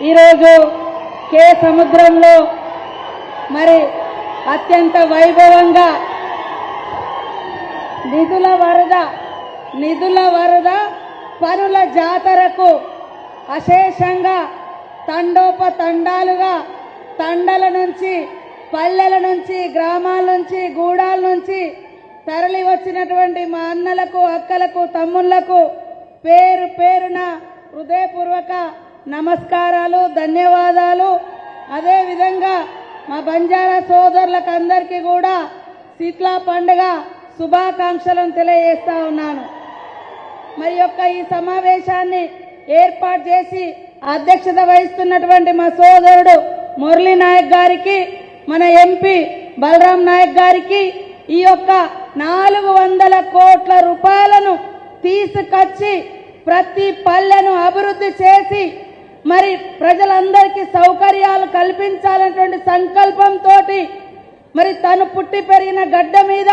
ఈరోజు కే సముద్రంలో మరి అత్యంత వైభవంగా నిధుల వరద నిధుల వరద పనుల జాతరకు అశేషంగా తండోపతండాలుగా తండల నుంచి పల్లెల నుంచి గ్రామాల నుంచి గూడాల నుంచి తరలి వచ్చినటువంటి మా అన్నలకు అక్కలకు తమ్ముళ్ళకు పేరు పేరున హృదయపూర్వక నమస్కారాలు ధన్యవాదాలు. అదేవిధంగా మా బంజారా సోదరులకు అందరికీ కూడా శీతలా పండుగ శుభాకాంక్షలను తెలియజేస్తా ఉన్నాను. మరి యొక్క ఈ సమావేశాన్ని ఏర్పాటు చేసి అధ్యక్షత వహిస్తున్నటువంటి మా సోదరుడు మురళీ నాయక్ గారికి మన ఎంపీ బలరాం నాయక్ గారికి ఈ యొక్క నాలుగు వందల కోట్ల రూపాయలను తీసుకొచ్చి ప్రతి పల్లెను అభివృద్ధి చేసి మరి ప్రజలందరికీ సౌకర్యాలు కల్పించాలన్నటువంటి సంకల్పంతో మరి తను పుట్టి పెరిగిన గడ్డ మీద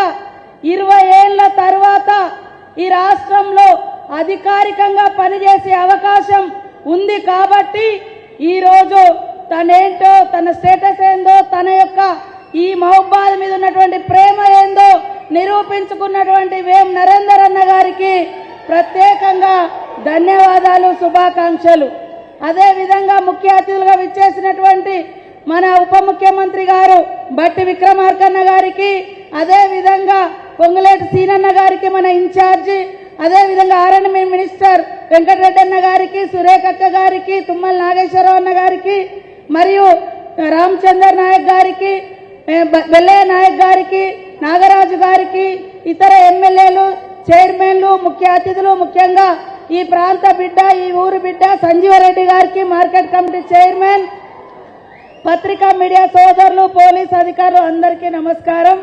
ఇరవై ఏళ్ళ తర్వాత ఈ రాష్ట్రంలో అధికారికంగా పనిచేసే అవకాశం ఉంది కాబట్టి ఈ రోజు తనేంటో తన స్టేటస్ ఏందో తన యొక్క ఈ మహబాద్ మీద ఉన్నటువంటి ప్రేమ ఏందో నిరూపించుకున్నటువంటి వేం నరేందర్ అన్న గారికి ప్రత్యేకంగా ధన్యవాదాలు శుభాకాంక్షలు. అదే విధంగా ముఖ్య అతిథులుగా విచ్చేసినటువంటి మన ఉప ముఖ్యమంత్రి గారు బట్టి విక్రమార్కన్న గారికి అదే విధంగా పొంగులేటి సీనన్న గారికి మన ఇన్ఛార్జి అదే విధంగా ఆర్ఎన్ఎం మినిస్టర్ వెంకటరెడ్డి అన్న గారికి సురేఖక్క గారికి తుమ్మల నాగేశ్వరరావు అన్న గారికి మరియు రామచందర్ నాయక్ గారికి ఏ, బెల్లయ్య నాయక్ గారికి నాగరాజు గారికి ఇతర ఎమ్మెల్యేలు చైర్మన్లు ముఖ్య అతిథులు ముఖ్యంగా ఈ ప్రాంత బిడ్డ ఈ ఊరు బిడ్డ సంజీవరెడ్డి గారికి మార్కెట్ కమిటీ చైర్మన్ పత్రికా మీడియా సోదరులు పోలీస్ అధికారులు అందరికీ నమస్కారం.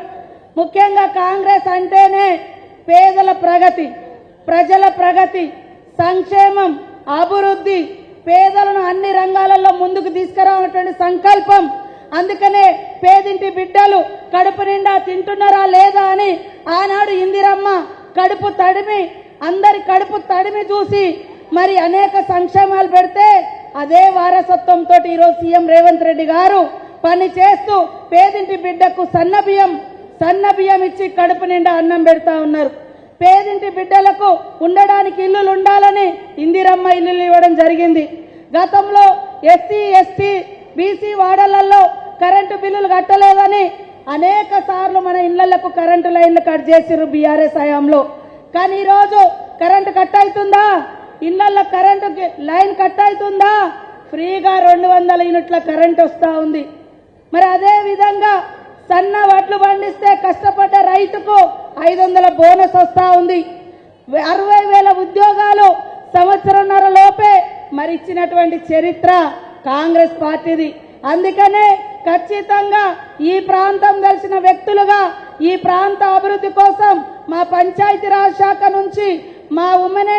ముఖ్యంగా కాంగ్రెస్ అంటేనే పేదల ప్రగతి ప్రజల ప్రగతి సంక్షేమం అభివృద్ధి పేదలను అన్ని రంగాలలో ముందుకు తీసుకురావాలన్నటువంటి సంకల్పం. అందుకనే పేదింటి బిడ్డలు కడుపు నిండా తింటున్నారా లేదా అని ఆనాడు ఇందిరమ్మ కడుపు తడిమి అందరి కడుపు తడిమి చూసి మరి అనేక సంక్షేమాలు పెడితే అదే వారసత్వంతో ఈరోజు సీఎం రేవంత్ రెడ్డి గారు పని చేస్తూ పేదింటి బిడ్డకు సన్న బియ్యం సన్న బియ్యం ఇచ్చి కడుపు నిండా అన్నం పెడతా ఉన్నారు. పేదింటి బిడ్డలకు ఉండడానికి ఇల్లులు ఉండాలని ఇందిరమ్మ ఇల్లులు ఇవ్వడం జరిగింది. గతంలో ఎస్సీ ఎస్టీ బీసీ వాడలలో కరెంటు బిల్లులు కట్టలేదని అనేక సార్లు మన ఇళ్ళకు కరెంటు లైన్లు కట్ చేసిర్రు బీఆర్ఎస్ హయాంలో. కానీ ఈరోజు కరెంటు కట్ అవుతుందా? ఇళ్ళలో కరెంటు లైన్ కట్ అవుతుందా? ఫ్రీగా రెండు వందల యూనిట్ల కరెంట్ వస్తూ ఉంది. మరి అదే విధంగా సన్న వడ్లు పండిస్తే కష్టపడ్డ రైతుకు ఐదు వందల బోనస్ వస్తూ ఉంది. అరవై వేల ఉద్యోగాలు సంవత్సరంన్నర లోపే మరి ఇచ్చినటువంటి చరిత్ర కాంగ్రెస్ పార్టీది. అందుకనే ఖచ్చితంగా ఈ ప్రాంతం తెలిసిన వ్యక్తులుగా ఈ ప్రాంత అభివృద్ధి కోసం మా పంచాయతీరాజ్ శాఖ నుంచి మా ఉమెన్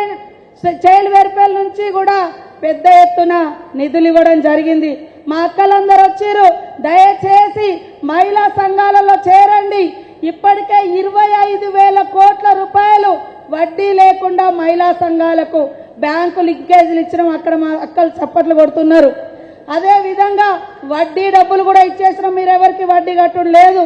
చైల్డ్ వెల్ఫేర్ నుంచి కూడా పెద్ద ఎత్తున నిధులు ఇవ్వడం జరిగింది. మా అక్కలందరూ వచ్చారు. దయచేసి మహిళా సంఘాలలో చేరండి. ఇప్పటికే ఇరవై ఐదు వేల కోట్ల రూపాయలు వడ్డీ లేకుండా మహిళా సంఘాలకు బ్యాంకు లింకేజీలు ఇచ్చినాం. అక్కడ మా అక్కలు చప్పట్లు కొడుతున్నారు. అదే విధంగా వడ్డీ డబ్బులు కూడా ఇచ్చేసినాం. మీరెవరికి వడ్డీ కట్టడం లేదు.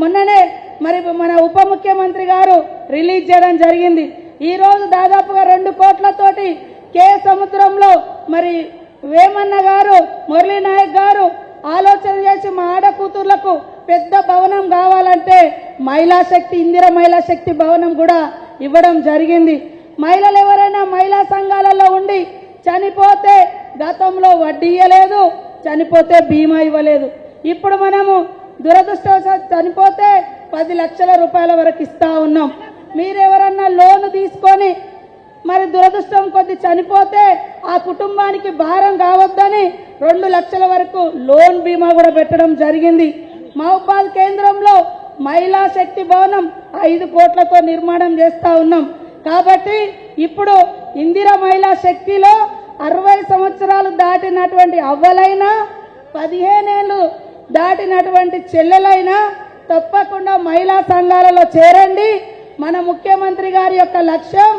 మొన్ననే మరి మన ఉప ముఖ్యమంత్రి గారు రిలీజ్ చేయడం జరిగింది. ఈ రోజు దాదాపుగా రెండు కోట్లతోటి కే సముద్రంలో మరి వేమన్న గారు మురళీ నాయక్ గారు ఆలోచన చేసి మా ఆడ కూతుర్లకు పెద్ద భవనం కావాలంటే మహిళా శక్తి ఇందిర మహిళా శక్తి భవనం కూడా ఇవ్వడం జరిగింది. మహిళలు ఎవరైనా మహిళా సంఘాలలో ఉండి చనిపోతే గతంలో వడ్డీ ఇవ్వలేదు చనిపోతే బీమా ఇవ్వలేదు. ఇప్పుడు మనము దురదృష్టవశాత్ చనిపోతే పది లక్షల రూపాయల వరకు ఇస్తా ఉన్నాం. మీరెవరన్నా లోన్ తీసుకొని మరి దురదృష్టం కొద్ది చనిపోతే ఆ కుటుంబానికి భారం కావద్దని రెండు లక్షల వరకు లోన్ బీమా కూడా పెట్టడం జరిగింది. మహబాద్ కేంద్రంలో మహిళా శక్తి భవనం ఐదు కోట్లతో నిర్మాణం చేస్తా ఉన్నాం. కాబట్టి ఇప్పుడు ఇందిరా మహిళా శక్తిలో అరవై సంవత్సరాలు దాటినటువంటి అవ్వలైనా పదిహేనేళ్ళు దాటినటువంటి చెల్లెలైనా తప్పకుండా మహిళా సంఘాలలో చేరండి. మన ముఖ్యమంత్రి గారి యొక్క లక్ష్యం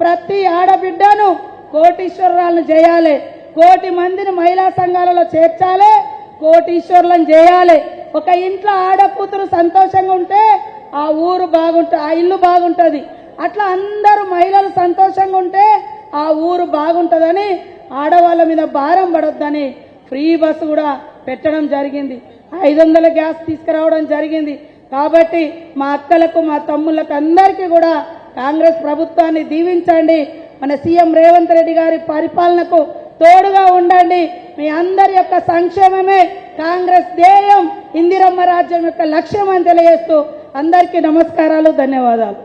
ప్రతి ఆడబిడ్డను కోటీశ్వరాలను చేయాలి. కోటి మందిని మహిళా సంఘాలలో చేర్చాలి. కోటీశ్వరులను చేయాలి. ఒక ఇంట్లో ఆడకూతురు సంతోషంగా ఉంటే ఆ ఊరు బాగుంటుంది ఆ ఇల్లు బాగుంటుంది. అట్లా అందరూ మహిళలు సంతోషంగా ఉంటే ఆ ఊరు బాగుంటుందని ఆడవాళ్ళ మీద భారం పడొద్దని ఫ్రీ బస్సు కూడా పెట్టడం జరిగింది. ఐదు వందల గ్యాస్ తీసుకురావడం జరిగింది. కాబట్టి మా అక్కలకు మా తమ్ముళ్ళకు అందరికీ కూడా కాంగ్రెస్ ప్రభుత్వాన్ని దీవించండి. మన సీఎం రేవంత్ రెడ్డి గారి పరిపాలనకు తోడుగా ఉండండి. మీ అందరి యొక్క సంక్షేమమే కాంగ్రెస్ ధ్యేయం. ఇందిరమ్మ రాజ్యం యొక్క లక్ష్యం అని తెలియజేస్తూ అందరికీ నమస్కారాలు ధన్యవాదాలు.